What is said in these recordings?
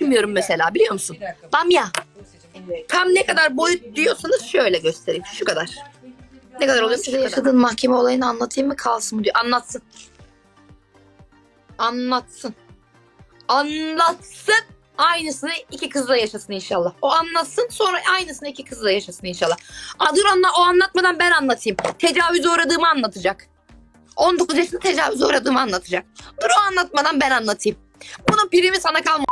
bilmiyorum mesela biliyor musun? Bamya. Tam ne kadar boyut diyorsanız şöyle göstereyim. Şu kadar. Ne kadar oluyor? Şu Size kadar. yaşadığın mahkeme olayını anlatayım mı kalsın mı diyor. Anlatsın. Anlatsın. Anlatsın. Aynısını iki kızla yaşasın inşallah. O anlatsın sonra aynısını iki kızla yaşasın inşallah. Aa, dur anla, o anlatmadan ben anlatayım. Tecavüze uğradığımı anlatacak. 19 yaşında tecavüze uğradığımı anlatacak. Dur o anlatmadan ben anlatayım. Bunun primi sana kalmadı.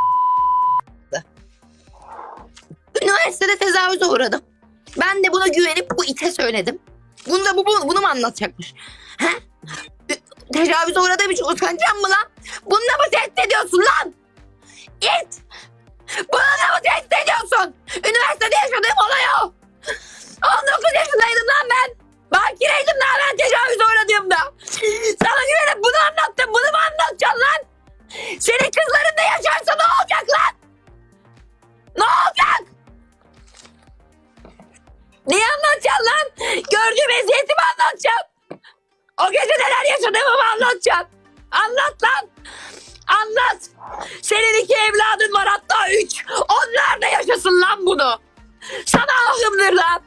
Üniversitede tecavüze uğradım. Ben de buna güvenip bu ite söyledim. Bunu da bu, bu- bunu mu anlatacakmış? He? Tecavüze uğradığım için utanacağım mı lan? Bununla mı tehdit ediyorsun lan? Git! Bununla mı tehdit ediyorsun? Üniversitede yaşadığım olay o. 19 yaşındaydım lan ben. Bakireydim lan ben tecavüze uğradığımda. Anlat lan. Anlat. Senin iki evladın var hatta üç. Onlar da yaşasın lan bunu. Sana ahımdır lan.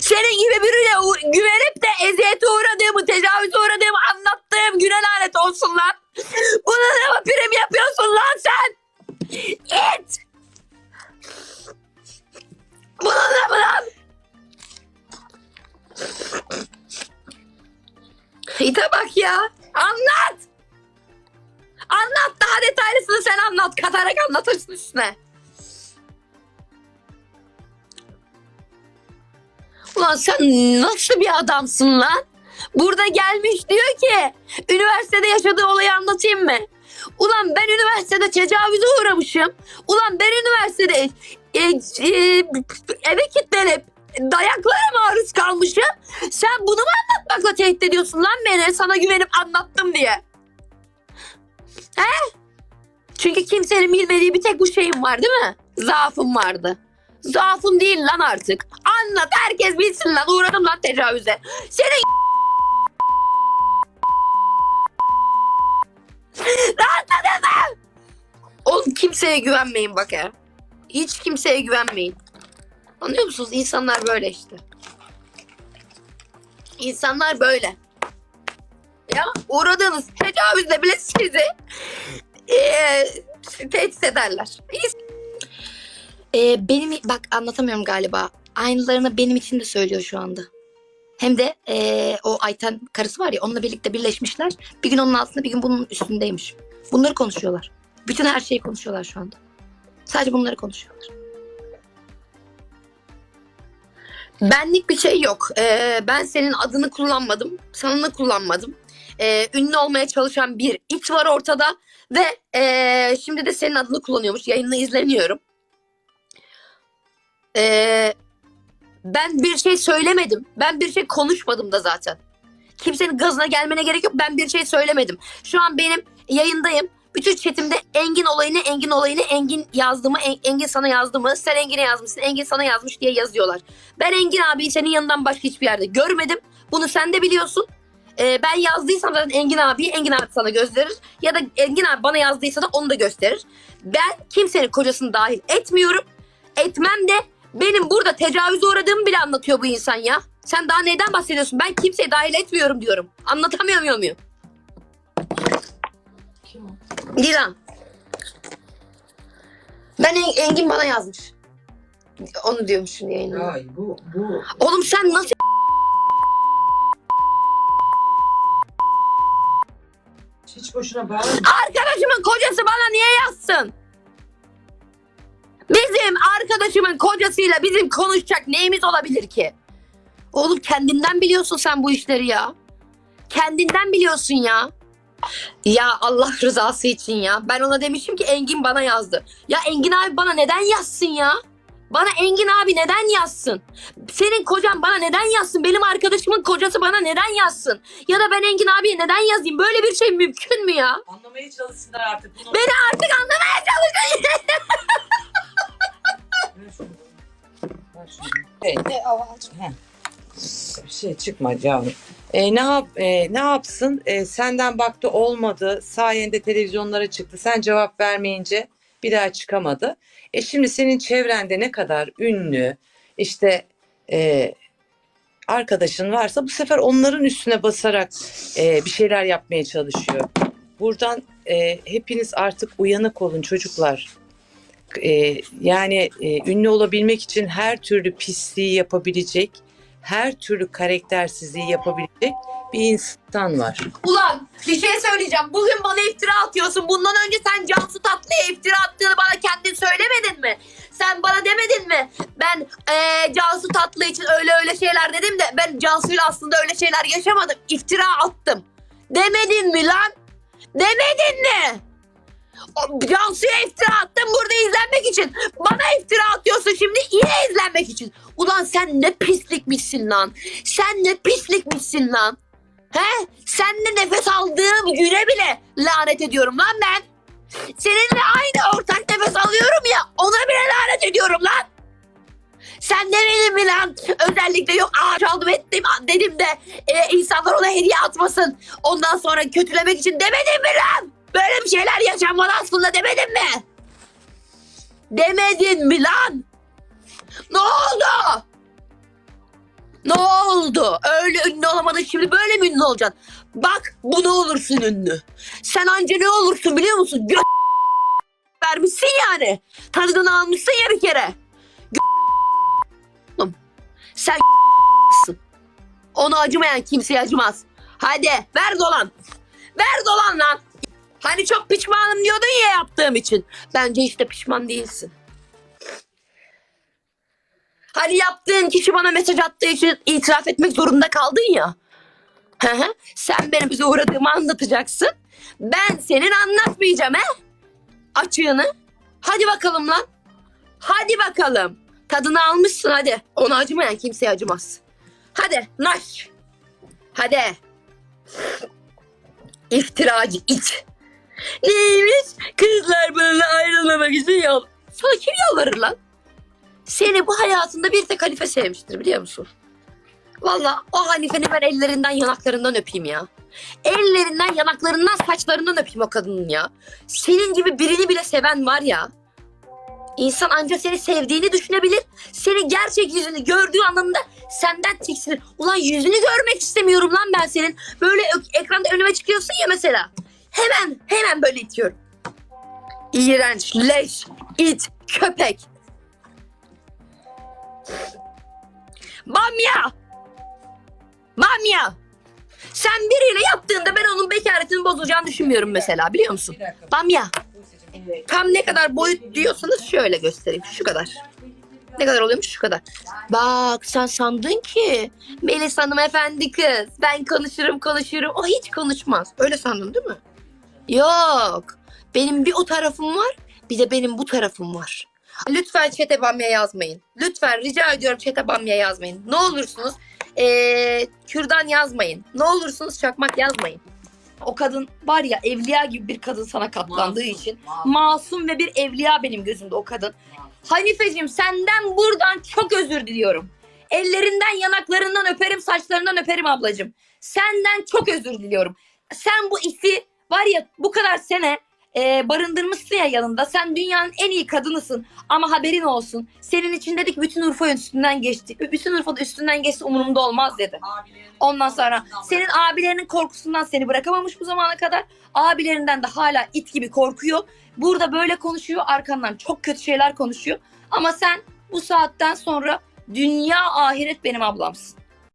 Senin gibi birine güvenip de eziyete uğradığımı, tecavüze uğradığımı Anlat daha detaylısını sen anlat. Katarak anlatırsın üstüne. Ulan sen nasıl bir adamsın lan? Burada gelmiş diyor ki üniversitede yaşadığı olayı anlatayım mı? Ulan ben üniversitede tecavüze uğramışım. Ulan ben üniversitede e, e, eve kilitlenip dayaklara maruz kalmışım. Sen bunu mu anlatmakla tehdit ediyorsun lan beni sana güvenip anlattım diye? He? Çünkü kimsenin bilmediği bir tek bu şeyim var değil mi? Zaafım vardı. Zaafım değil lan artık. Anlat herkes bilsin lan uğradım lan tecavüze. Senin Rahatladın mı? Oğlum kimseye güvenmeyin bak ya. Hiç kimseye güvenmeyin. Anlıyor musunuz? İnsanlar böyle işte. İnsanlar böyle. Ya uğradığınız tecavüzle bile sizi eee tehdit ederler. Ee, benim bak anlatamıyorum galiba. Aynılarını benim için de söylüyor şu anda. Hem de ee, o Ayten karısı var ya onunla birlikte birleşmişler. Bir gün onun altında bir gün bunun üstündeymiş. Bunları konuşuyorlar. Bütün her şeyi konuşuyorlar şu anda. Sadece bunları konuşuyorlar. Benlik bir şey yok. Ee, ben senin adını kullanmadım. Sanını kullanmadım. Ee, ünlü olmaya çalışan bir it var ortada. Ve ee, şimdi de senin adını kullanıyormuş. Yayını izleniyorum. Ee, ben bir şey söylemedim. Ben bir şey konuşmadım da zaten. Kimsenin gazına gelmene gerek yok. Ben bir şey söylemedim. Şu an benim yayındayım. Bütün chatimde Engin olayını, Engin olayını, Engin yazdı mı, En- Engin sana yazdı mı, sen Engin'e yazmışsın, Engin sana yazmış diye yazıyorlar. Ben Engin abiyi senin yanından başka hiçbir yerde görmedim. Bunu sen de biliyorsun. Ee, ben yazdıysam zaten Engin abiyi Engin abi sana gösterir. Ya da Engin abi bana yazdıysa da onu da gösterir. Ben kimsenin kocasını dahil etmiyorum. Etmem de benim burada tecavüze uğradığımı bile anlatıyor bu insan ya. Sen daha neden bahsediyorsun? Ben kimseyi dahil etmiyorum diyorum. Anlatamıyor muyum? Kim o? Dilan. Ben En- Engin bana yazmış. Onu diyormuşsun yayında. Ay bu bu Oğlum sen nasıl boşuna bağırma. arkadaşımın kocası bana niye yazsın? Bizim arkadaşımın kocasıyla bizim konuşacak neyimiz olabilir ki? Oğlum kendinden biliyorsun sen bu işleri ya. Kendinden biliyorsun ya. Ya Allah rızası için ya. Ben ona demişim ki Engin bana yazdı. Ya Engin abi bana neden yazsın ya? Bana Engin abi neden yazsın? Senin kocan bana neden yazsın? Benim arkadaşımın kocası bana neden yazsın? Ya da ben Engin abiye neden yazayım? Böyle bir şey mümkün mü ya? Anlamaya çalışsınlar artık bunu. Beni artık anlamaya çalışın. Ne avalcım. Heh. Bir şey çıkma canım. E, ne yap e, ne yapsın? E, senden baktı olmadı. Sayende televizyonlara çıktı. Sen cevap vermeyince bir daha çıkamadı. E şimdi senin çevrende ne kadar ünlü işte e, arkadaşın varsa bu sefer onların üstüne basarak e, bir şeyler yapmaya çalışıyor. Buradan e, hepiniz artık uyanık olun çocuklar. E, yani e, ünlü olabilmek için her türlü pisliği yapabilecek, her türlü karaktersizliği yapabilecek bir insan var. Ulan bir şey söyleyeceğim. Bugün bana iftira atıyorsun. Bundan önce sen Cansu Tatlı'ya iftira attığını bana kendin söylemedin mi? Sen bana demedin mi? Ben eee Cansu Tatlı için öyle öyle şeyler dedim de ben Cansu'yla aslında öyle şeyler yaşamadım. İftira attım. Demedin mi lan? Demedin mi? Cansu'ya iftira attım burada izlenmek için. Bana iftira atıyorsun şimdi yine izlenmek için. Ulan sen ne pislikmişsin lan. Sen ne pislikmişsin lan. He? Senle nefes aldığım güne bile lanet ediyorum lan ben. Seninle aynı ortak nefes alıyorum ya ona bile lanet ediyorum lan. Sen demedin mi lan? Özellikle yok ağaç aldım ettim dedim de e, insanlar ona hediye atmasın. Ondan sonra kötülemek için demedin mi lan? Böyle bir şeyler yaşanmalı aslında demedin mi? Demedin mi lan? Ne oldu? Ne oldu? Öyle ünlü olamadın şimdi böyle mi ünlü olacaksın? Bak bu ne olursun ünlü. Sen anca ne olursun biliyor musun? Gö vermişsin yani. Tadını almışsın ya bir kere. Gö Sen sın. Ona acımayan kimseye acımaz. Hadi ver dolan. Ver dolan lan. Hani çok pişmanım diyordun ya yaptığım için. Bence hiç de pişman değilsin. Hani yaptığın kişi bana mesaj attığı için itiraf etmek zorunda kaldın ya. Sen benim bize uğradığımı anlatacaksın. Ben senin anlatmayacağım he. Açığını. Hadi bakalım lan. Hadi bakalım. Tadını almışsın hadi. Ona acımayan kimseye acımaz. Hadi naş. Hadi. İftiracı it. Neymiş? Kızlar benimle ayrılmamak için yol. Sana kim yalvarır lan? Seni bu hayatında bir tek Hanife sevmiştir biliyor musun? Valla o Hanife'ni ben ellerinden yanaklarından öpeyim ya. Ellerinden yanaklarından saçlarından öpeyim o kadının ya. Senin gibi birini bile seven var ya. İnsan ancak seni sevdiğini düşünebilir. Seni gerçek yüzünü gördüğü anlamda senden tiksinir. Ulan yüzünü görmek istemiyorum lan ben senin. Böyle ekranda önüme çıkıyorsun ya mesela. Hemen hemen böyle itiyorum. İğrenç, leş, it, köpek. Bamya! Bamya! Sen biriyle yaptığında ben onun bekaretinin bozulacağını düşünmüyorum mesela biliyor musun? Bamya. Tam ne kadar boyut diyorsanız şöyle göstereyim. Şu kadar. Ne kadar oluyormuş? Şu kadar. Bak sen sandın ki Melis Hanım efendi kız. Ben konuşurum konuşurum. O hiç konuşmaz. Öyle sandın değil mi? Yok. Benim bir o tarafım var. Bir de benim bu tarafım var. Lütfen çete bamya yazmayın. Lütfen rica ediyorum çete bamya yazmayın. Ne olursunuz ee, kürdan yazmayın. Ne olursunuz çakmak yazmayın. O kadın var ya evliya gibi bir kadın sana katlandığı için masum ve bir evliya benim gözümde o kadın. Hanifeciğim senden buradan çok özür diliyorum. Ellerinden yanaklarından öperim saçlarından öperim ablacığım. Senden çok özür diliyorum. Sen bu isi var ya bu kadar sene e, barındırmışsın ya yanında. Sen dünyanın en iyi kadınısın ama haberin olsun. Senin için dedik bütün Urfa üstünden geçti. Bütün Urfa'da üstünden geçti umurumda olmaz dedi. Ondan sonra senin abilerinin korkusundan seni bırakamamış bu zamana kadar. Abilerinden de hala it gibi korkuyor. Burada böyle konuşuyor. Arkandan çok kötü şeyler konuşuyor. Ama sen bu saatten sonra dünya ahiret benim ablamsın.